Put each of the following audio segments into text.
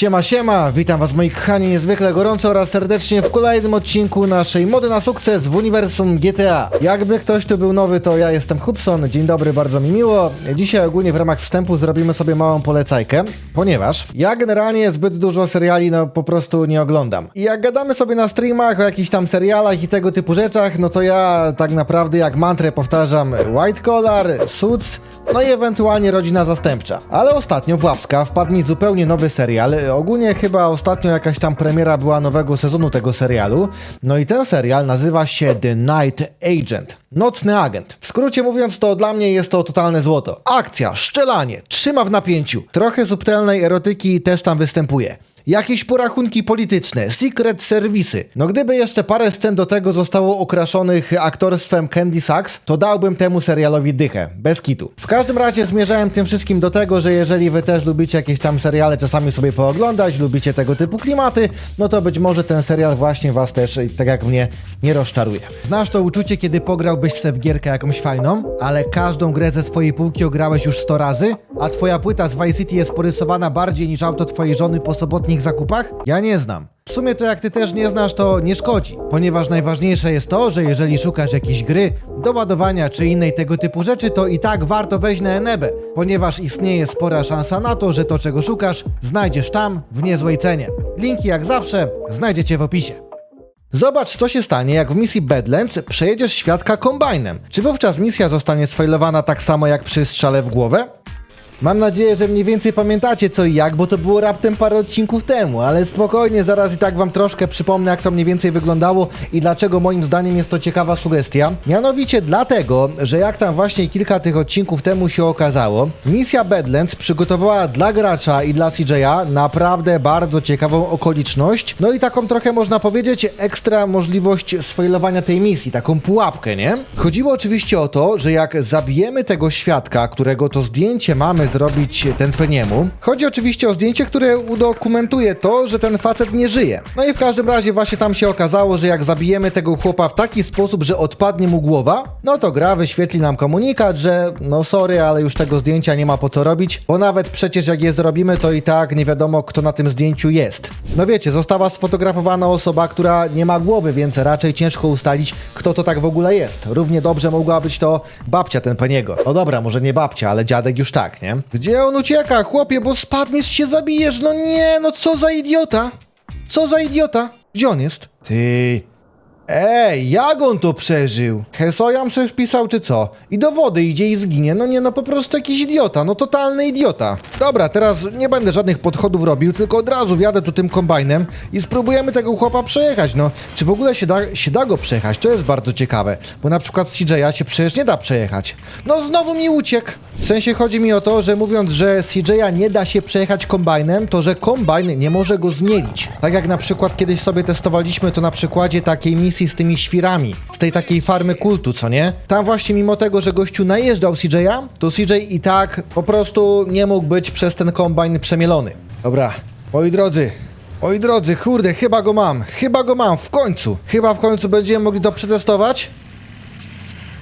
Siema, siema, witam was moi kochani niezwykle gorąco oraz serdecznie w kolejnym odcinku naszej Mody na sukces w uniwersum GTA. Jakby ktoś tu był nowy, to ja jestem Hubson, dzień dobry, bardzo mi miło. Dzisiaj ogólnie w ramach wstępu zrobimy sobie małą polecajkę, ponieważ ja generalnie zbyt dużo seriali no po prostu nie oglądam. I jak gadamy sobie na streamach o jakichś tam serialach i tego typu rzeczach, no to ja tak naprawdę jak mantrę powtarzam White Collar, Suits, no i ewentualnie Rodzina Zastępcza. Ale ostatnio w Łapska wpadł mi zupełnie nowy serial. Ogólnie chyba ostatnio jakaś tam premiera była nowego sezonu tego serialu. No i ten serial nazywa się The Night Agent. Nocny agent. W skrócie mówiąc, to dla mnie jest to totalne złoto. Akcja, szczelanie, trzyma w napięciu. Trochę subtelnej erotyki też tam występuje. Jakieś porachunki polityczne, secret serwisy. No gdyby jeszcze parę scen do tego zostało okraszonych aktorstwem Candy Sachs, to dałbym temu serialowi dychę, bez kitu. W każdym razie zmierzałem tym wszystkim do tego, że jeżeli wy też lubicie jakieś tam seriale czasami sobie pooglądać, lubicie tego typu klimaty, no to być może ten serial właśnie was też, tak jak mnie, nie rozczaruje. Znasz to uczucie, kiedy pograłbyś se w gierkę jakąś fajną, ale każdą grę ze swojej półki ograłeś już 100 razy, a twoja płyta z Vice City jest porysowana bardziej niż auto twojej żony po sobotnich zakupach? Ja nie znam. W sumie to jak ty też nie znasz, to nie szkodzi, ponieważ najważniejsze jest to, że jeżeli szukasz jakiejś gry, do ładowania czy innej tego typu rzeczy, to i tak warto wejść na Enebę, ponieważ istnieje spora szansa na to, że to czego szukasz, znajdziesz tam w niezłej cenie. Linki jak zawsze znajdziecie w opisie. Zobacz, co się stanie, jak w misji Badlands przejedziesz świadka kombajnem. Czy wówczas misja zostanie sfailowana tak samo jak przy strzale w głowę? Mam nadzieję, że mniej więcej pamiętacie co i jak, bo to było raptem parę odcinków temu, ale spokojnie, zaraz i tak wam troszkę przypomnę, jak to mniej więcej wyglądało i dlaczego moim zdaniem jest to ciekawa sugestia. Mianowicie dlatego, że jak tam właśnie kilka tych odcinków temu się okazało, misja Badlands przygotowała dla gracza i dla CJ'a naprawdę bardzo ciekawą okoliczność, no i taką trochę można powiedzieć ekstra możliwość sfailowania tej misji, taką pułapkę, nie? Chodziło oczywiście o to, że jak zabijemy tego świadka, którego to zdjęcie mamy zrobić ten peniemu. Chodzi oczywiście o zdjęcie, które udokumentuje to, że ten facet nie żyje. No i w każdym razie właśnie tam się okazało, że jak zabijemy tego chłopa w taki sposób, że odpadnie mu głowa, no to gra wyświetli nam komunikat, że no sorry, ale już tego zdjęcia nie ma po co robić, bo nawet przecież jak je zrobimy, to i tak nie wiadomo kto na tym zdjęciu jest. No wiecie, została sfotografowana osoba, która nie ma głowy, więc raczej ciężko ustalić, kto to tak w ogóle jest. Równie dobrze mogła być to babcia ten paniego. No dobra, może nie babcia, ale dziadek już tak, nie? Gdzie on ucieka, chłopie, bo spadniesz się zabijesz. No nie, no co za idiota? Co za idiota? Gdzie on jest? Ty. Ej, jak on to przeżył? Hesojam se wpisał czy co? I do wody idzie i zginie. No nie, no po prostu jakiś idiota, no totalny idiota. Dobra, teraz nie będę żadnych podchodów robił, tylko od razu wjadę tu tym kombajnem i spróbujemy tego chłopa przejechać. No, czy w ogóle się da, się da go przejechać? To jest bardzo ciekawe, bo na przykład CJ'a się przecież nie da przejechać. No znowu mi uciekł. W sensie chodzi mi o to, że mówiąc, że CJ'a nie da się przejechać kombajnem, to że kombajn nie może go zmienić. Tak jak na przykład kiedyś sobie testowaliśmy to na przykładzie takiej misji z tymi świrami, z tej takiej farmy kultu, co nie? Tam właśnie mimo tego, że gościu najeżdżał CJ'a, to CJ i tak po prostu nie mógł być przez ten kombajn przemielony. Dobra, moi drodzy, Oj drodzy, kurde, chyba go mam, chyba go mam, w końcu. Chyba w końcu będziemy mogli to przetestować.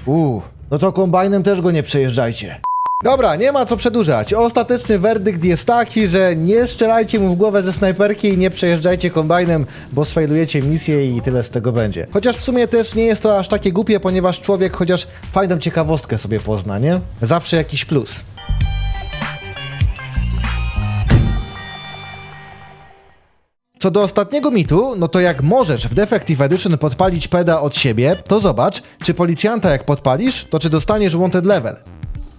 Uuu, no to kombajnem też go nie przejeżdżajcie. Dobra, nie ma co przedłużać. Ostateczny werdykt jest taki, że nie strzelajcie mu w głowę ze snajperki i nie przejeżdżajcie kombajnem, bo sfailujecie misję i tyle z tego będzie. Chociaż w sumie też nie jest to aż takie głupie, ponieważ człowiek chociaż fajną ciekawostkę sobie pozna, nie? Zawsze jakiś plus. Co do ostatniego mitu, no to jak możesz w Defective Edition podpalić peda od siebie, to zobacz, czy policjanta jak podpalisz, to czy dostaniesz wanted level.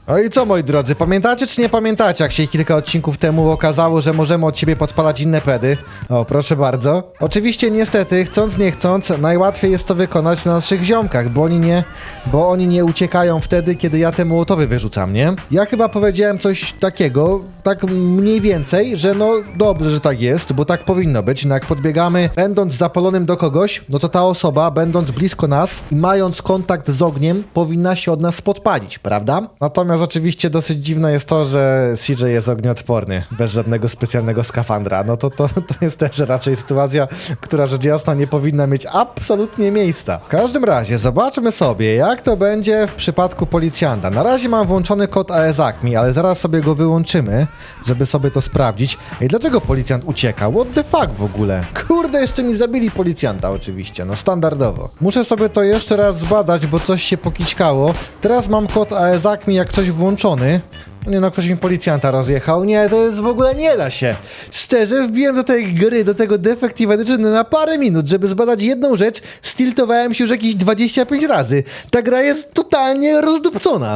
No i co moi drodzy, pamiętacie czy nie pamiętacie, jak się kilka odcinków temu okazało, że możemy od siebie podpalać inne pedy? O, proszę bardzo. Oczywiście niestety, chcąc nie chcąc, najłatwiej jest to wykonać na naszych ziomkach, bo oni nie, bo oni nie uciekają wtedy, kiedy ja te mołotowy wyrzucam, nie? Ja chyba powiedziałem coś takiego, tak mniej więcej, że no dobrze, że tak jest, bo tak powinno być. No jak podbiegamy, będąc zapalonym do kogoś, no to ta osoba, będąc blisko nas i mając kontakt z ogniem, powinna się od nas podpalić, prawda? Natomiast Natomiast oczywiście dosyć dziwne jest to, że CJ jest ognioodporny, bez żadnego specjalnego skafandra. No to, to, to jest też raczej sytuacja, która rzecz jasna nie powinna mieć absolutnie miejsca. W każdym razie zobaczmy sobie, jak to będzie w przypadku policjanta. Na razie mam włączony kod AESACMI, ale zaraz sobie go wyłączymy, żeby sobie to sprawdzić. Ej, dlaczego policjant ucieka? What the fuck w ogóle? Kurde, jeszcze mi zabili policjanta oczywiście, no standardowo. Muszę sobie to jeszcze raz zbadać, bo coś się pokićkało. Teraz mam kod AESACMI jak coś włączony. No nie no, ktoś mi policjanta rozjechał. Nie, to jest w ogóle nie da się. Szczerze, wbiłem do tej gry, do tego Defective Edition na parę minut, żeby zbadać jedną rzecz. Stiltowałem się już jakieś 25 razy. Ta gra jest totalnie rozdupcona.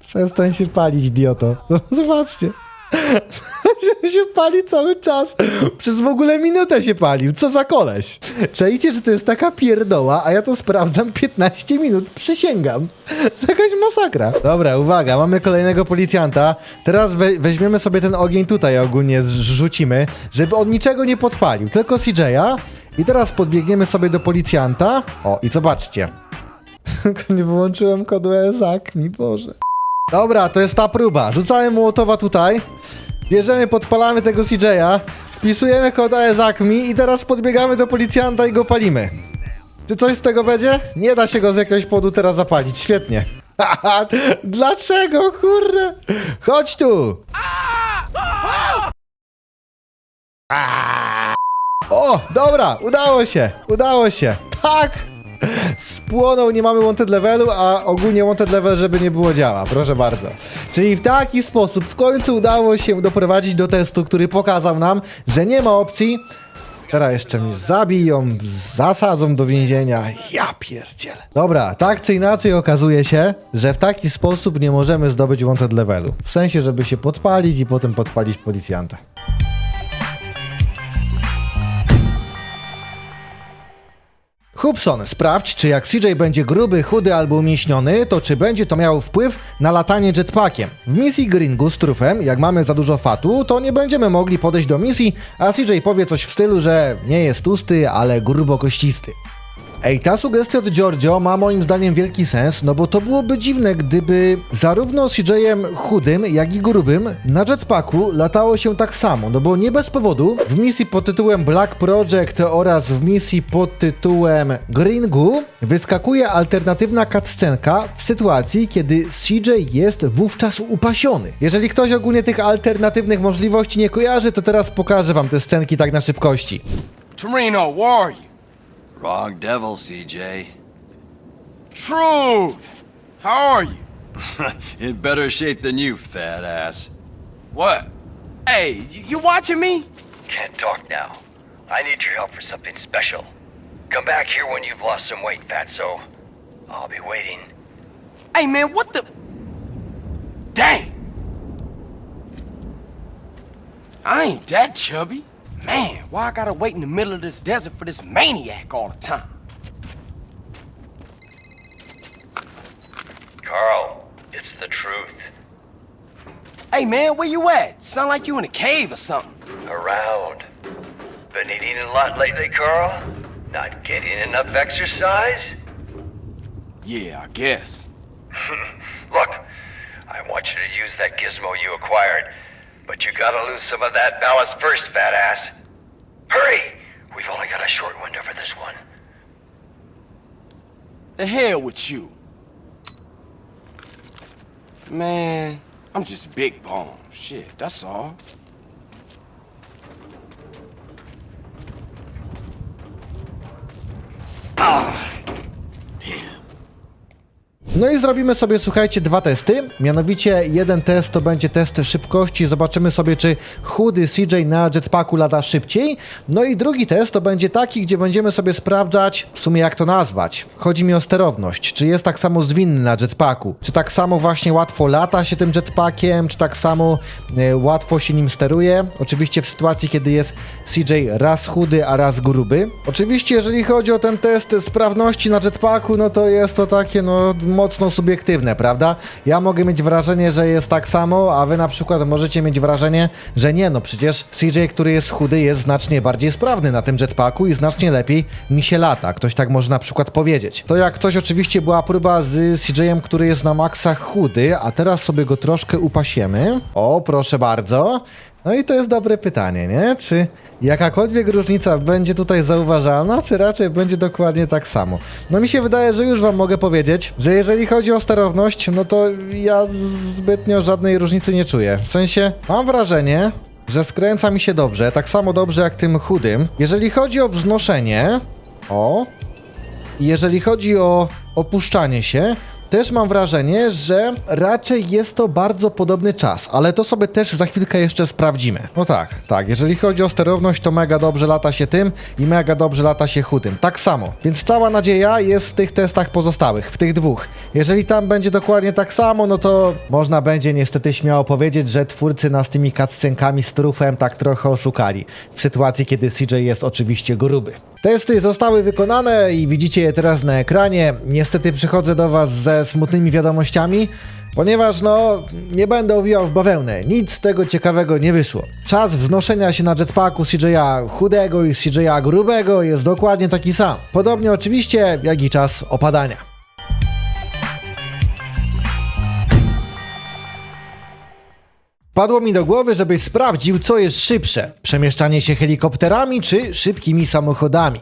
Przestań się palić, idioto. No, zobaczcie. się pali cały czas. Przez w ogóle minutę się palił. Co za koleś? Czajcie, że to jest taka pierdoła, a ja to sprawdzam 15 minut. Przysięgam. To jakaś masakra. Dobra, uwaga, mamy kolejnego policjanta. Teraz we weźmiemy sobie ten ogień tutaj ogólnie, zrzucimy, żeby on niczego nie podpalił, tylko CJ'a. I teraz podbiegniemy sobie do policjanta. O, i zobaczcie. nie wyłączyłem kodu ESAK, mi Boże. Dobra, to jest ta próba. Rzucamy Mołotowa tutaj. Bierzemy, podpalamy tego CJ'a. Wpisujemy kod AESACMI i teraz podbiegamy do policjanta i go palimy. Czy coś z tego będzie? Nie da się go z jakiegoś powodu teraz zapalić. Świetnie. Dlaczego, kurde? Chodź tu! O, dobra, udało się, udało się. Tak! Spłonął, nie mamy wanted levelu, a ogólnie wanted level, żeby nie było działa, proszę bardzo. Czyli w taki sposób w końcu udało się doprowadzić do testu, który pokazał nam, że nie ma opcji. Teraz jeszcze mnie zabiją, zasadzą do więzienia. Ja pierdzielę. Dobra, tak czy inaczej okazuje się, że w taki sposób nie możemy zdobyć wanted levelu. W sensie, żeby się podpalić i potem podpalić policjanta. Hubson, sprawdź, czy jak CJ będzie gruby, chudy albo umieśniony, to czy będzie to miało wpływ na latanie jetpackiem. W misji Gringu z trufem, jak mamy za dużo fatu, to nie będziemy mogli podejść do misji, a CJ powie coś w stylu, że nie jest tłusty, ale grubokościsty. Ej, ta sugestia od Giorgio ma moim zdaniem wielki sens, no bo to byłoby dziwne, gdyby zarówno z CJ-em chudym, jak i grubym na jetpacku latało się tak samo, no bo nie bez powodu w misji pod tytułem Black Project oraz w misji pod tytułem Gringu wyskakuje alternatywna cutscenka w sytuacji, kiedy CJ jest wówczas upasiony. Jeżeli ktoś ogólnie tych alternatywnych możliwości nie kojarzy, to teraz pokażę wam te scenki tak na szybkości. Torino, where are you? Wrong devil, CJ. Truth! How are you? In better shape than you, fat ass. What? Hey, y- you watching me? Can't talk now. I need your help for something special. Come back here when you've lost some weight, Fatso. I'll be waiting. Hey, man, what the? Dang! I ain't that chubby. Man, why I gotta wait in the middle of this desert for this maniac all the time? Carl, it's the truth. Hey, man, where you at? Sound like you in a cave or something. Around. Been eating a lot lately, Carl? Not getting enough exercise? Yeah, I guess. Look, I want you to use that gizmo you acquired, but you gotta lose some of that ballast first, fat ass. Hurry! We've only got a short window for this one. The hell with you. Man, I'm just big bone. Shit, that's all. No i zrobimy sobie, słuchajcie, dwa testy. Mianowicie jeden test to będzie test szybkości. Zobaczymy sobie, czy chudy CJ na jetpacku lada szybciej. No i drugi test to będzie taki, gdzie będziemy sobie sprawdzać, w sumie jak to nazwać. Chodzi mi o sterowność. Czy jest tak samo zwinny na jetpacku? Czy tak samo właśnie łatwo lata się tym jetpackiem? Czy tak samo e, łatwo się nim steruje? Oczywiście w sytuacji, kiedy jest CJ raz chudy, a raz gruby. Oczywiście, jeżeli chodzi o ten test sprawności na jetpacku, no to jest to takie, no, mocno subiektywne, prawda? Ja mogę mieć wrażenie, że jest tak samo, a wy na przykład możecie mieć wrażenie, że nie, no przecież CJ, który jest chudy, jest znacznie bardziej sprawny na tym jetpacku i znacznie lepiej mi się lata. Ktoś tak może na przykład powiedzieć. To jak coś oczywiście była próba z CJ-em, który jest na maksa chudy, a teraz sobie go troszkę upasiemy. O, proszę bardzo. No i to jest dobre pytanie, nie? Czy jakakolwiek różnica będzie tutaj zauważalna, czy raczej będzie dokładnie tak samo? No mi się wydaje, że już wam mogę powiedzieć, że jeżeli chodzi o sterowność, no to ja zbytnio żadnej różnicy nie czuję. W sensie, mam wrażenie, że skręca mi się dobrze, tak samo dobrze jak tym chudym. Jeżeli chodzi o wznoszenie, o, jeżeli chodzi o opuszczanie się, też mam wrażenie, że raczej jest to bardzo podobny czas, ale to sobie też za chwilkę jeszcze sprawdzimy. No tak, tak, jeżeli chodzi o sterowność, to mega dobrze lata się tym i mega dobrze lata się chudym. Tak samo. Więc cała nadzieja jest w tych testach pozostałych, w tych dwóch. Jeżeli tam będzie dokładnie tak samo, no to można będzie niestety śmiało powiedzieć, że twórcy nas tymi cutscenkami z trufem tak trochę oszukali. W sytuacji, kiedy CJ jest oczywiście gruby. Testy zostały wykonane i widzicie je teraz na ekranie. Niestety przychodzę do Was ze smutnymi wiadomościami, ponieważ no nie będę owijał w bawełnę. Nic z tego ciekawego nie wyszło. Czas wznoszenia się na jetpacku CJ'a chudego i CJ'a grubego jest dokładnie taki sam. Podobnie oczywiście jak i czas opadania. Padło mi do głowy, żebyś sprawdził, co jest szybsze: przemieszczanie się helikopterami czy szybkimi samochodami.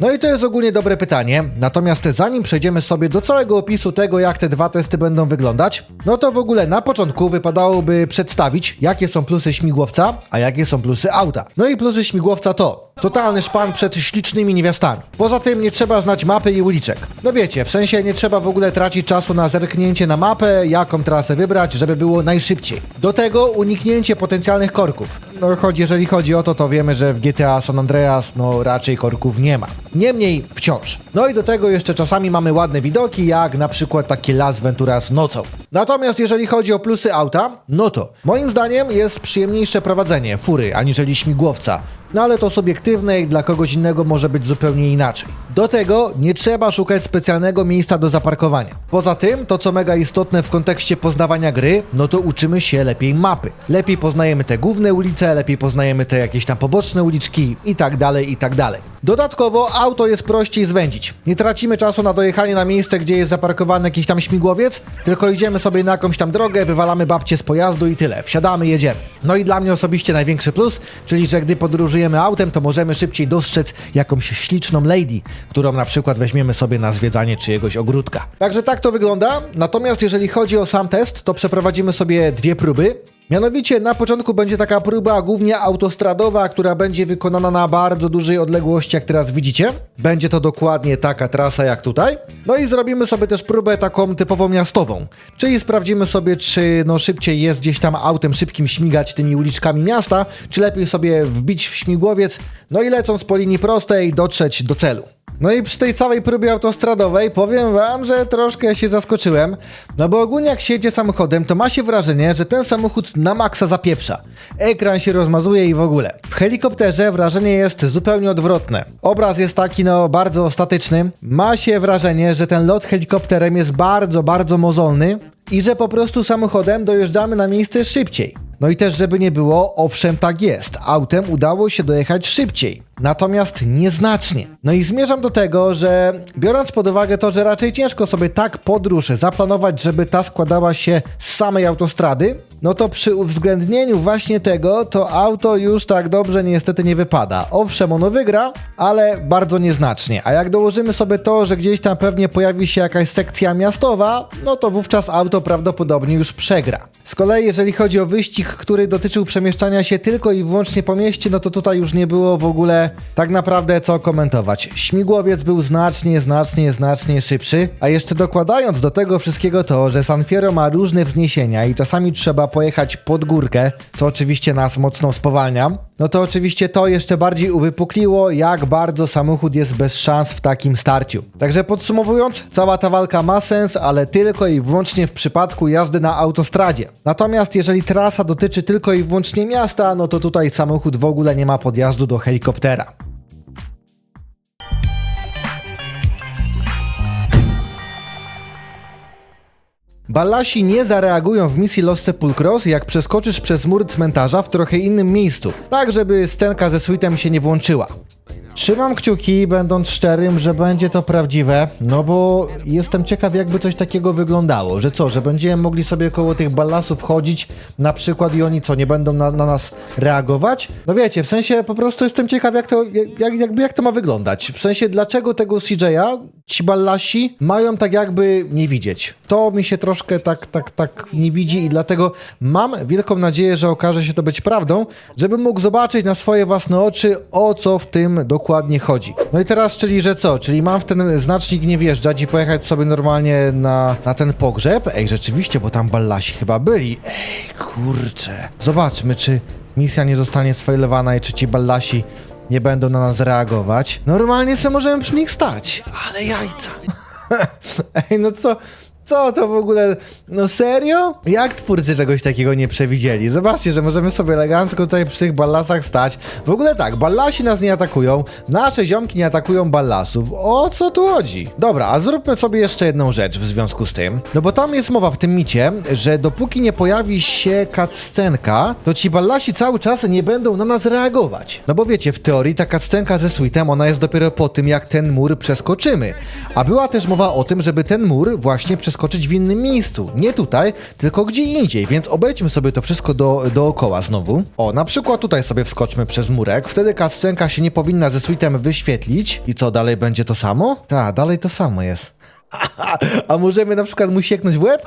No i to jest ogólnie dobre pytanie, natomiast zanim przejdziemy sobie do całego opisu tego, jak te dwa testy będą wyglądać, no to w ogóle na początku wypadałoby przedstawić, jakie są plusy śmigłowca, a jakie są plusy auta. No i plusy śmigłowca to totalny szpan przed ślicznymi niewiastami. Poza tym nie trzeba znać mapy i uliczek. No wiecie, w sensie nie trzeba w ogóle tracić czasu na zerknięcie na mapę, jaką trasę wybrać, żeby było najszybciej. Do tego uniknięcie potencjalnych korków. No choć jeżeli chodzi o to, to wiemy, że w GTA San Andreas no raczej korków nie ma. Niemniej wciąż. No i do tego jeszcze czasami mamy ładne widoki, jak na przykład taki Las Venturas nocą. Natomiast jeżeli chodzi o plusy auta, no to moim zdaniem jest przyjemniejsze prowadzenie fury aniżeli śmigłowca. No ale to subiektywne i dla kogoś innego może być zupełnie inaczej. Do tego nie trzeba szukać specjalnego miejsca do zaparkowania. Poza tym, to co mega istotne w kontekście poznawania gry, no to uczymy się lepiej mapy. Lepiej poznajemy te główne ulice, lepiej poznajemy te jakieś tam poboczne uliczki i tak dalej, i tak dalej. Dodatkowo auto jest prościej zwędzić. Nie tracimy czasu na dojechanie na miejsce, gdzie jest zaparkowany jakiś tam śmigłowiec, tylko idziemy sobie na jakąś tam drogę, wywalamy babcię z pojazdu i tyle. Wsiadamy, jedziemy. No i dla mnie osobiście największy plus, czyli że gdy podróżujemy autem, to możemy szybciej dostrzec jakąś śliczną lady, którą na przykład weźmiemy sobie na zwiedzanie czyjegoś ogródka. Także tak to wygląda. Natomiast jeżeli chodzi o sam test, to przeprowadzimy sobie dwie próby. Mianowicie na początku będzie taka próba głównie autostradowa, która będzie wykonana na bardzo dużej odległości, jak teraz widzicie. Będzie to dokładnie taka trasa jak tutaj. No i zrobimy sobie też próbę taką typowo miastową. Czyli sprawdzimy sobie, czy no szybciej jest gdzieś tam autem szybkim śmigać tymi uliczkami miasta, czy lepiej sobie wbić w śmigłowiec, no i lecąc po linii prostej dotrzeć do celu. No i przy tej całej próbie autostradowej powiem wam, że troszkę się zaskoczyłem, no bo ogólnie jak się jedzie samochodem, to ma się wrażenie, że ten samochód na maksa zapieprza. Ekran się rozmazuje i w ogóle. W helikopterze wrażenie jest zupełnie odwrotne. Obraz jest taki no bardzo statyczny. Ma się wrażenie, że ten lot helikopterem jest bardzo, bardzo mozolny i że po prostu samochodem dojeżdżamy na miejsce szybciej. No i też, żeby nie było, owszem, tak jest. Autem udało się dojechać szybciej. Natomiast nieznacznie. No i zmierzam do tego, że biorąc pod uwagę to, że raczej ciężko sobie tak podróż zaplanować, żeby ta składała się z samej autostrady, no to przy uwzględnieniu właśnie tego, to auto już tak dobrze niestety nie wypada. Owszem, ono wygra, ale bardzo nieznacznie. A jak dołożymy sobie to, że gdzieś tam pewnie pojawi się jakaś sekcja miastowa, no to wówczas auto prawdopodobnie już przegra. Z kolei jeżeli chodzi o wyścig, który dotyczył przemieszczania się tylko i wyłącznie po mieście, no to tutaj już nie było w ogóle tak naprawdę co komentować. Śmigłowiec był znacznie, znacznie, znacznie szybszy, a jeszcze dokładając do tego wszystkiego to, że San Fierro ma różne wzniesienia i czasami trzeba pojechać pod górkę, co oczywiście nas mocno spowalnia, no to oczywiście to jeszcze bardziej uwypukliło, jak bardzo samochód jest bez szans w takim starciu. Także podsumowując, cała ta walka ma sens, ale tylko i wyłącznie w przypadku jazdy na autostradzie. Natomiast jeżeli trasa dotyczy tylko i wyłącznie miasta, no to tutaj samochód w ogóle nie ma podjazdu do helikoptera. Ballasi nie zareagują w misji Los Sepulcros, jak przeskoczysz przez mur cmentarza w trochę innym miejscu, tak żeby scenka ze suitem się nie włączyła. Trzymam kciuki, będąc szczerym, że będzie to prawdziwe, no bo jestem ciekaw, jakby coś takiego wyglądało. Że co, że będziemy mogli sobie koło tych ballasów chodzić, na przykład i oni co, nie będą na, na nas reagować? No wiecie, w sensie po prostu jestem ciekaw, jak to, jak, jakby jak to ma wyglądać. W sensie, dlaczego tego CJ'a ci ballasi mają tak jakby nie widzieć. To mi się troszkę tak, tak, tak nie widzi i dlatego mam wielką nadzieję, że okaże się to być prawdą, żebym mógł zobaczyć na swoje własne oczy, o co w tym dokładnie chodzi. No i teraz, czyli że co? Czyli mam w ten znacznik nie wjeżdżać i pojechać sobie normalnie na, na ten pogrzeb? Ej, rzeczywiście, bo tam ballasi chyba byli. Ej, kurczę. Zobaczmy, czy misja nie zostanie sfailowana i czy ci ballasi nie będą na nas reagować. Normalnie se możemy przy nich stać, ale jajca. Ej, no co, co to w ogóle? No serio? Jak twórcy czegoś takiego nie przewidzieli? Zobaczcie, że możemy sobie elegancko tutaj przy tych ballasach stać. W ogóle tak, ballasi nas nie atakują, nasze ziomki nie atakują ballasów. O co tu chodzi? Dobra, a zróbmy sobie jeszcze jedną rzecz w związku z tym. No bo tam jest mowa w tym micie, że dopóki nie pojawi się cutscenka, to ci ballasi cały czas nie będą na nas reagować. No bo wiecie, w teorii ta cutscenka ze suitem, ona jest dopiero po tym, jak ten mur przeskoczymy. A była też mowa o tym, żeby ten mur właśnie przeskoczyć w innym miejscu. Nie tutaj, tylko gdzie indziej, więc obejdźmy sobie to wszystko do, dookoła znowu. O, na przykład tutaj sobie wskoczmy przez murek, wtedy cutscenka się nie powinna ze suitem wyświetlić. I co, dalej będzie to samo? Tak, dalej to samo jest. A możemy na przykład mu sieknąć w łeb?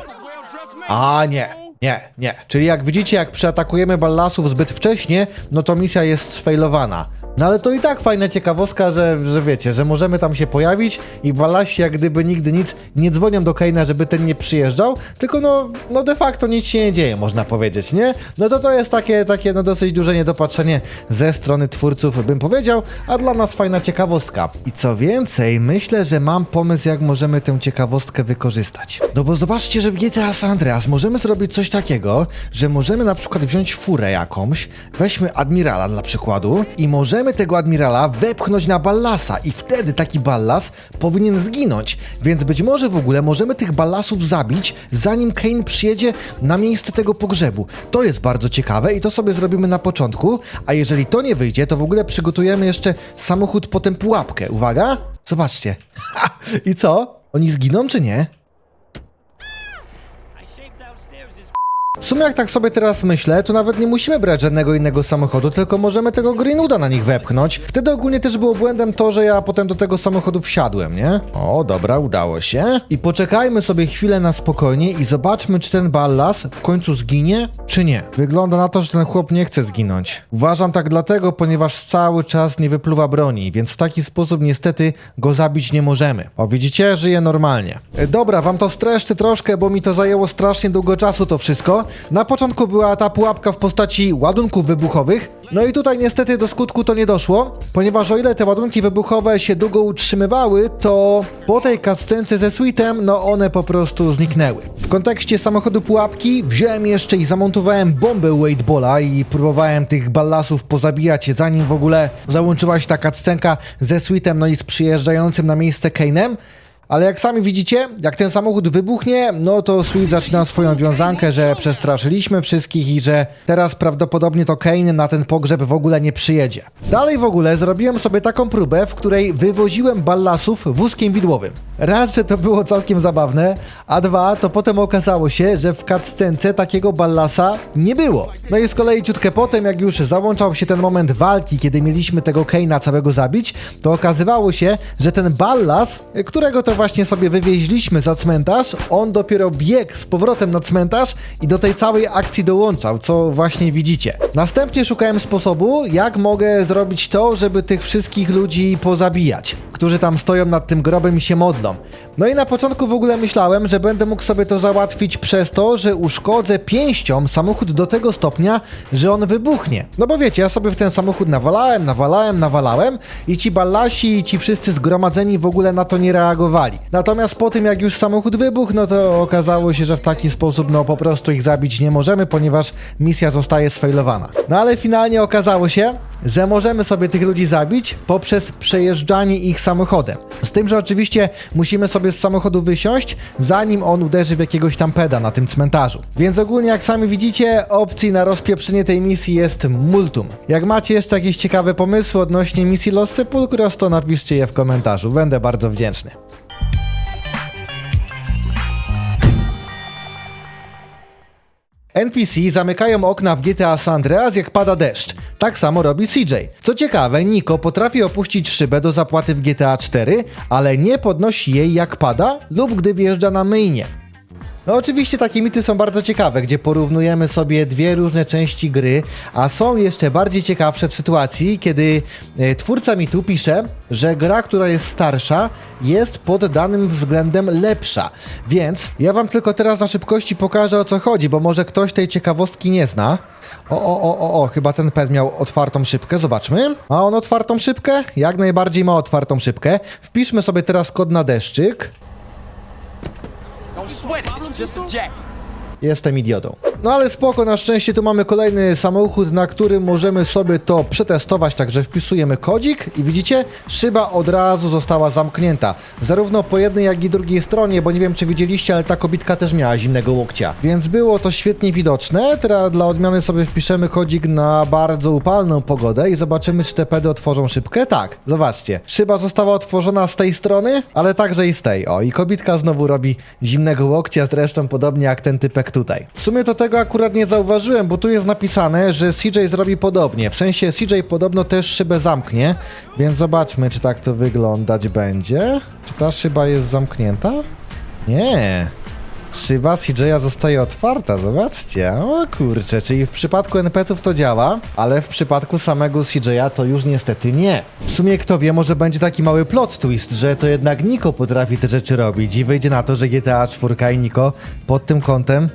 A nie, nie, nie. Czyli jak widzicie, jak przeatakujemy ballasów zbyt wcześnie, no to misja jest sfailowana. No ale to i tak fajna ciekawostka, że, że wiecie, że możemy tam się pojawić i ballasi jak gdyby nigdy nic nie dzwonią do Kane'a, żeby ten nie przyjeżdżał, tylko no, no de facto nic się nie dzieje, można powiedzieć, nie? No to to jest takie, takie no dosyć duże niedopatrzenie ze strony twórców, bym powiedział, a dla nas fajna ciekawostka. I co więcej, myślę, że mam pomysł, jak możemy tę ciekawostkę wykorzystać. No bo zobaczcie, że w GTA San Andreas możemy zrobić coś takiego, że możemy na przykład wziąć furę jakąś, weźmy admirala dla przykładu i możemy tego admirala wepchnąć na ballasa i wtedy taki ballas powinien zginąć, więc być może w ogóle możemy tych ballasów zabić, zanim Kane przyjedzie na miejsce tego pogrzebu. To jest bardzo ciekawe i to sobie zrobimy na początku, a jeżeli to nie wyjdzie, to w ogóle przygotujemy jeszcze samochód, potem pułapkę. Uwaga! Zobaczcie. I co? Oni zginą czy nie? W sumie jak tak sobie teraz myślę, to nawet nie musimy brać żadnego innego samochodu, tylko możemy tego Greenwooda na nich wepchnąć. Wtedy ogólnie też było błędem to, że ja potem do tego samochodu wsiadłem, nie? O, dobra, udało się. I poczekajmy sobie chwilę na spokojnie i zobaczmy, czy ten ballas w końcu zginie, czy nie. Wygląda na to, że ten chłop nie chce zginąć. Uważam tak dlatego, ponieważ cały czas nie wypluwa broni, więc w taki sposób niestety go zabić nie możemy. O, widzicie? Żyje normalnie. E, Dobra, wam to streszczę troszkę, bo mi to zajęło strasznie długo czasu to wszystko. Na początku była ta pułapka w postaci ładunków wybuchowych, no i tutaj niestety do skutku to nie doszło, ponieważ o ile te ładunki wybuchowe się długo utrzymywały, to po tej cutscence ze suitem, no one po prostu zniknęły. W kontekście samochodu pułapki wziąłem jeszcze i zamontowałem bombę Weightballa i próbowałem tych ballasów pozabijać, zanim w ogóle załączyła się ta cutscenka ze suitem, no i z przyjeżdżającym na miejsce Kane'em. Ale jak sami widzicie, jak ten samochód wybuchnie, no to Sweet zaczyna swoją wiązankę, że przestraszyliśmy wszystkich i że teraz prawdopodobnie to Kane na ten pogrzeb w ogóle nie przyjedzie. Dalej w ogóle zrobiłem sobie taką próbę, w której wywoziłem ballasów wózkiem widłowym. Raz, że to było całkiem zabawne, a dwa, to potem okazało się, że w cutscence takiego ballasa nie było. No i z kolei ciutkę potem, jak już załączał się ten moment walki, kiedy mieliśmy tego Kane'a całego zabić, to okazywało się, że ten ballas, którego to właśnie sobie wywieźliśmy za cmentarz, on dopiero biegł z powrotem na cmentarz i do tej całej akcji dołączał, co właśnie widzicie. Następnie szukałem sposobu, jak mogę zrobić to, żeby tych wszystkich ludzi pozabijać, którzy tam stoją nad tym grobem i się modlą. No i na początku w ogóle myślałem, że będę mógł sobie to załatwić przez to, że uszkodzę pięścią samochód do tego stopnia, że on wybuchnie. No bo wiecie, ja sobie w ten samochód nawalałem, nawalałem, nawalałem i ci ballasi i ci wszyscy zgromadzeni w ogóle na to nie reagowali. Natomiast po tym jak już samochód wybuchł, no to okazało się, że w taki sposób no po prostu ich zabić nie możemy, ponieważ misja zostaje sfailowana. No ale finalnie okazało się, że możemy sobie tych ludzi zabić poprzez przejeżdżanie ich samochodem. Z tym, że oczywiście musimy sobie z samochodu wysiąść, zanim on uderzy w jakiegoś tam peda na tym cmentarzu. Więc ogólnie, jak sami widzicie, opcji na rozpieprzenie tej misji jest multum. Jak macie jeszcze jakieś ciekawe pomysły odnośnie misji Los Sepulcros, to napiszcie je w komentarzu. Będę bardzo wdzięczny. NPC zamykają okna w GTA San Andreas jak pada deszcz. Tak samo robi CJ. Co ciekawe, Niko potrafi opuścić szybę do zapłaty w GTA 4, ale nie podnosi jej jak pada lub gdy wjeżdża na myjnie. No oczywiście takie mity są bardzo ciekawe, gdzie porównujemy sobie dwie różne części gry, a są jeszcze bardziej ciekawsze w sytuacji, kiedy e, twórca mitu pisze, że gra, która jest starsza, jest pod danym względem lepsza. Więc ja wam tylko teraz na szybkości pokażę o co chodzi, bo może ktoś tej ciekawostki nie zna. O, o, o, o, o, chyba ten pet miał otwartą szybkę, zobaczmy. Ma on otwartą szybkę? Jak najbardziej ma otwartą szybkę. Wpiszmy sobie teraz kod na deszczyk. Don't sweat it, it's just a jacket. Jestem idiotą. No ale spoko, na szczęście tu mamy kolejny samochód, na którym możemy sobie to przetestować, także wpisujemy kodzik i widzicie, szyba od razu została zamknięta. Zarówno po jednej, jak i drugiej stronie, bo nie wiem czy widzieliście, ale ta kobitka też miała zimnego łokcia. Więc było to świetnie widoczne. Teraz dla odmiany sobie wpiszemy kodzik na bardzo upalną pogodę i zobaczymy, czy te pedy otworzą szybkę. Tak, zobaczcie. Szyba została otworzona z tej strony, ale także i z tej. O, i kobitka znowu robi zimnego łokcia, zresztą podobnie jak ten typek tutaj. W sumie to tego akurat nie zauważyłem, bo tu jest napisane, że CJ zrobi podobnie. W sensie CJ podobno też szybę zamknie, więc zobaczmy, czy tak to wyglądać będzie. Czy ta szyba jest zamknięta? Nie. Szyba CJ'a zostaje otwarta, zobaczcie. O kurczę, czyli w przypadku NPC-ów to działa, ale w przypadku samego CJ'a to już niestety nie. W sumie kto wie, może będzie taki mały plot twist, że to jednak Niko potrafi te rzeczy robić i wyjdzie na to, że GTA 4 i Niko pod tym kątem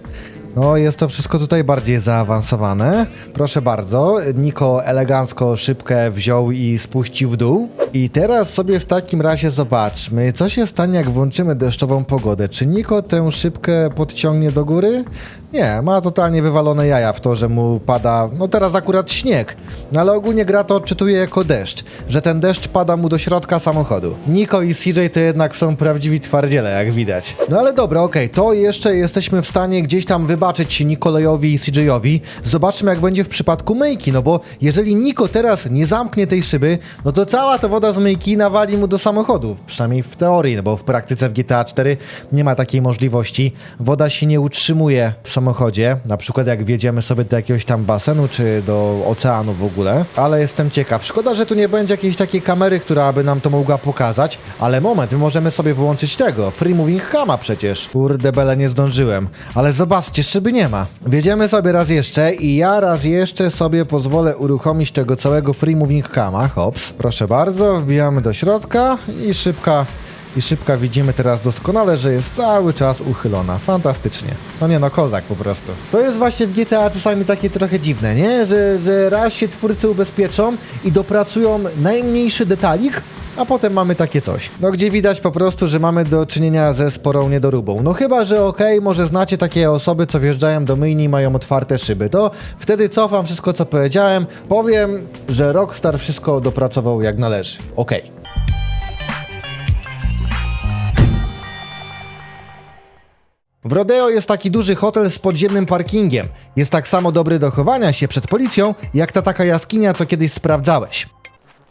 no, jest to wszystko tutaj bardziej zaawansowane. Proszę bardzo, Niko elegancko szybkę wziął i spuścił w dół. I teraz sobie w takim razie zobaczmy, co się stanie, jak włączymy deszczową pogodę. Czy Niko tę szybkę podciągnie do góry? Nie, ma totalnie wywalone jaja w to, że mu pada, no teraz akurat śnieg, no ale ogólnie gra to odczytuje jako deszcz, że ten deszcz pada mu do środka samochodu. Niko i CJ to jednak są prawdziwi twardziele, jak widać. No ale dobra, okej, to jeszcze jesteśmy w stanie gdzieś tam wybaczyć Nikolejowi i CJ-owi. Zobaczmy, jak będzie w przypadku myjki, no bo jeżeli Niko teraz nie zamknie tej szyby, no to cała ta woda z myjki nawali mu do samochodu. Przynajmniej w teorii, no bo w praktyce w GTA 4 nie ma takiej możliwości. Woda się nie utrzymuje w samochodzie, na przykład jak wjedziemy sobie do jakiegoś tam basenu, czy do oceanu w ogóle, ale jestem ciekaw. Szkoda, że tu nie będzie jakiejś takiej kamery, która by nam to mogła pokazać, ale moment, my możemy sobie wyłączyć tego, free moving cama przecież. Kurde bele, nie zdążyłem. Ale zobaczcie, szyby nie ma. Wjedziemy sobie raz jeszcze i ja raz jeszcze sobie pozwolę uruchomić tego całego free moving cama. Hops, proszę bardzo, wbijamy do środka i szybka i szybka widzimy teraz doskonale, że jest cały czas uchylona. Fantastycznie. No nie no, kozak po prostu. To jest właśnie w GTA czasami takie trochę dziwne, nie? Że, że raz się twórcy ubezpieczą i dopracują najmniejszy detalik, a potem mamy takie coś. No gdzie widać po prostu, że mamy do czynienia ze sporą niedoróbą. No chyba, że okej, może znacie takie osoby, co wjeżdżają do myjni i mają otwarte szyby. To wtedy cofam wszystko, co powiedziałem. Powiem, że Rockstar wszystko dopracował jak należy. Okej. W Rodeo jest taki duży hotel z podziemnym parkingiem. Jest tak samo dobry do chowania się przed policją, jak ta taka jaskinia, co kiedyś sprawdzałeś.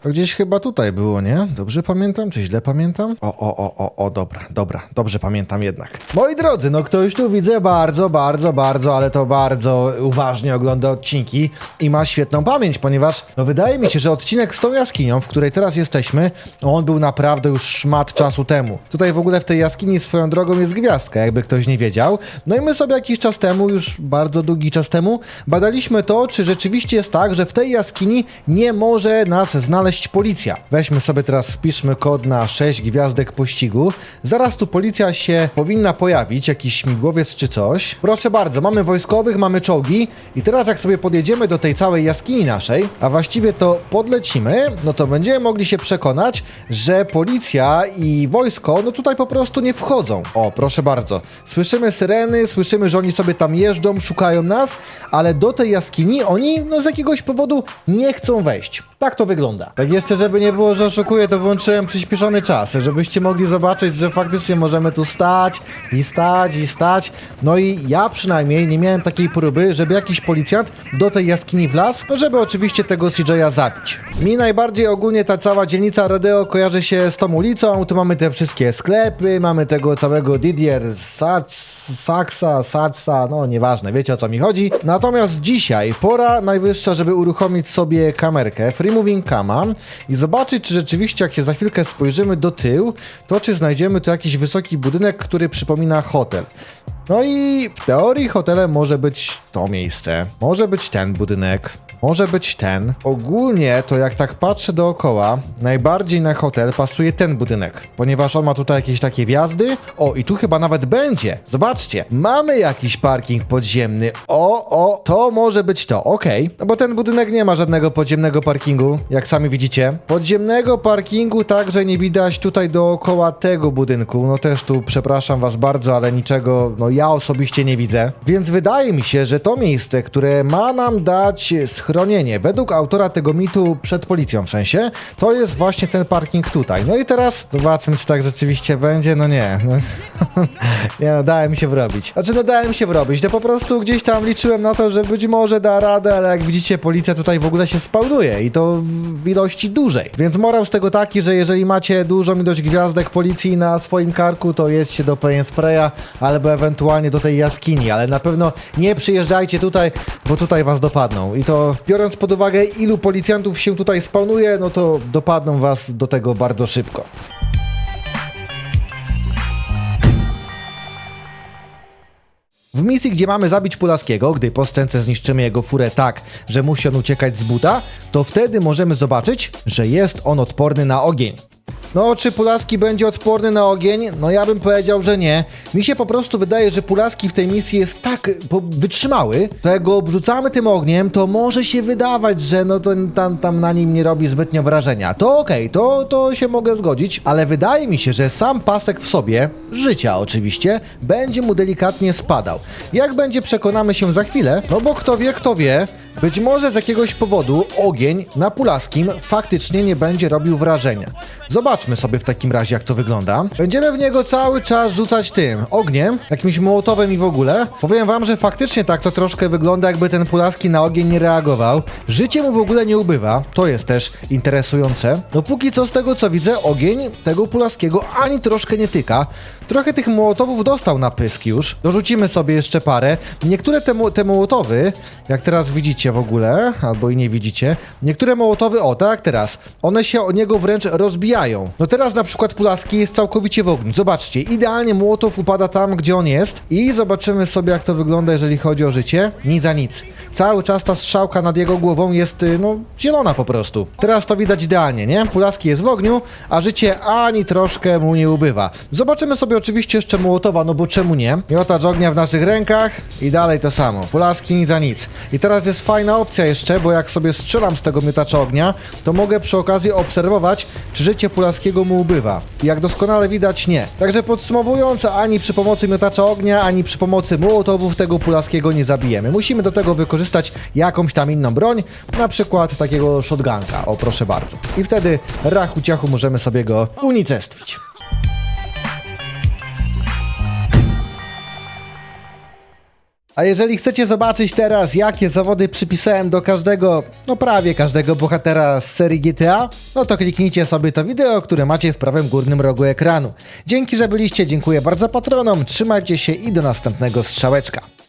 To gdzieś chyba tutaj było, nie? Dobrze pamiętam, czy źle pamiętam? O, o, o, o, o, dobra, dobra, dobrze pamiętam jednak. Moi drodzy, no ktoś tu widzę bardzo, bardzo, bardzo, ale to bardzo uważnie ogląda odcinki i ma świetną pamięć, ponieważ no wydaje mi się, że odcinek z tą jaskinią, w której teraz jesteśmy, on był naprawdę już szmat czasu temu. Tutaj w ogóle w tej jaskini swoją drogą jest gwiazdka, jakby ktoś nie wiedział. No i my sobie jakiś czas temu, już bardzo długi czas temu, badaliśmy to, czy rzeczywiście jest tak, że w tej jaskini nie może nas znaleźć znaleźć policja. Weźmy sobie teraz, wpiszmy kod na 6 gwiazdek pościgu. Zaraz tu policja się powinna pojawić, jakiś śmigłowiec czy coś. Proszę bardzo, mamy wojskowych, mamy czołgi i teraz jak sobie podjedziemy do tej całej jaskini naszej, a właściwie to podlecimy, no to będziemy mogli się przekonać, że policja i wojsko, no tutaj po prostu nie wchodzą. O, proszę bardzo. Słyszymy syreny, słyszymy, że oni sobie tam jeżdżą, szukają nas, ale do tej jaskini oni, no z jakiegoś powodu nie chcą wejść. Tak to wygląda. Tak jeszcze, żeby nie było, że oszukuję, to włączyłem przyspieszony czas, żebyście mogli zobaczyć, że faktycznie możemy tu stać i stać i stać. No i ja przynajmniej nie miałem takiej próby, żeby jakiś policjant do tej jaskini wlazł, no żeby oczywiście tego CJ'a zabić. Mi najbardziej ogólnie ta cała dzielnica Rodeo kojarzy się z tą ulicą, tu mamy te wszystkie sklepy, mamy tego całego Didier Saxa, Saxa, no nieważne, wiecie o co mi chodzi. Natomiast dzisiaj pora najwyższa, żeby uruchomić sobie kamerkę, free moving cama i zobaczyć, czy rzeczywiście jak się za chwilkę spojrzymy do tyłu, to czy znajdziemy tu jakiś wysoki budynek, który przypomina hotel. No i w teorii hotelem może być to miejsce, może być ten budynek, może być ten. Ogólnie to jak tak patrzę dookoła, najbardziej na hotel pasuje ten budynek, ponieważ on ma tutaj jakieś takie wjazdy. O, i tu chyba nawet będzie. Zobaczcie, mamy jakiś parking podziemny. O, o, to może być to, okej. No bo ten budynek nie ma żadnego podziemnego parkingu, jak sami widzicie. Podziemnego parkingu także nie widać tutaj dookoła tego budynku. No też tu przepraszam was bardzo, ale niczego, no ja osobiście nie widzę. Więc wydaje mi się, że to miejsce, które ma nam dać schronienie, według autora tego mitu przed policją w sensie, to jest właśnie ten parking tutaj. No i teraz zobaczmy, czy tak rzeczywiście będzie. No nie. No, nie no, dałem się wrobić. Znaczy, no dałem się wrobić. No po prostu gdzieś tam liczyłem na to, że być może da radę, ale jak widzicie, policja tutaj w ogóle się spawnuje i to w ilości dużej. Więc morał z tego taki, że jeżeli macie dużą ilość gwiazdek policji na swoim karku, to jedźcie do Pain Spraya albo ewentualnie do tej jaskini, ale na pewno nie przyjeżdżajcie tutaj, bo tutaj was dopadną. I to biorąc pod uwagę, ilu policjantów się tutaj spawnuje, no to dopadną was do tego bardzo szybko. W misji, gdzie mamy zabić Pulaskiego, gdy po scence zniszczymy jego furę tak, że musi on uciekać z buta, to wtedy możemy zobaczyć, że jest on odporny na ogień. No, czy Pulaski będzie odporny na ogień? No ja bym powiedział, że nie. Mi się po prostu wydaje, że Pulaski w tej misji jest tak wytrzymały, to jak go obrzucamy tym ogniem, to może się wydawać, że no to tam, tam na nim nie robi zbytnio wrażenia. To okej, to, to się mogę zgodzić, ale wydaje mi się, że sam pasek w sobie, życia oczywiście, będzie mu delikatnie spadał. Jak będzie przekonamy się za chwilę, no bo kto wie, kto wie, być może z jakiegoś powodu ogień na Pulaskim faktycznie nie będzie robił wrażenia. Zobaczmy sobie w takim razie, jak to wygląda. Będziemy w niego cały czas rzucać tym ogniem, jakimś mołotowem i w ogóle. Powiem wam, że faktycznie tak to troszkę wygląda, jakby ten Pulaski na ogień nie reagował. Życie mu w ogóle nie ubywa. To jest też interesujące. No póki co z tego co widzę, ogień tego Pulaskiego ani troszkę nie tyka. Trochę tych mołotowów dostał na pysk już. Dorzucimy sobie jeszcze parę. Niektóre te, te mołotowy, jak teraz widzicie w ogóle, albo i nie widzicie, niektóre mołotowy, o tak teraz, one się o niego wręcz rozbijają. No teraz na przykład Pulaski jest całkowicie w ogniu. Zobaczcie, idealnie mołotow upada tam, gdzie on jest i zobaczymy sobie jak to wygląda, jeżeli chodzi o życie. Nic za nic. Cały czas ta strzałka nad jego głową jest, y, no, zielona po prostu. Teraz to widać idealnie, nie? Pulaski jest w ogniu, a życie ani troszkę mu nie ubywa. Zobaczymy sobie oczywiście jeszcze Mołotowa, no bo czemu nie? Miotacz ognia w naszych rękach i dalej to samo. Pulaski nic za nic. I teraz jest fajna opcja jeszcze, bo jak sobie strzelam z tego miotacza ognia, to mogę przy okazji obserwować, czy życie Pulaskiego mu ubywa. I jak doskonale widać, nie. Także podsumowując, ani przy pomocy miotacza ognia, ani przy pomocy Mołotowów tego Pulaskiego nie zabijemy. Musimy do tego wykorzystać jakąś tam inną broń, na przykład takiego shotgunka. O, proszę bardzo. I wtedy rachu ciachu możemy sobie go unicestwić. A jeżeli chcecie zobaczyć teraz, jakie zawody przypisałem do każdego, no prawie każdego bohatera z serii GTA, no to kliknijcie sobie to wideo, które macie w prawym górnym rogu ekranu. Dzięki, że byliście, dziękuję bardzo patronom, trzymajcie się i do następnego strzałeczka.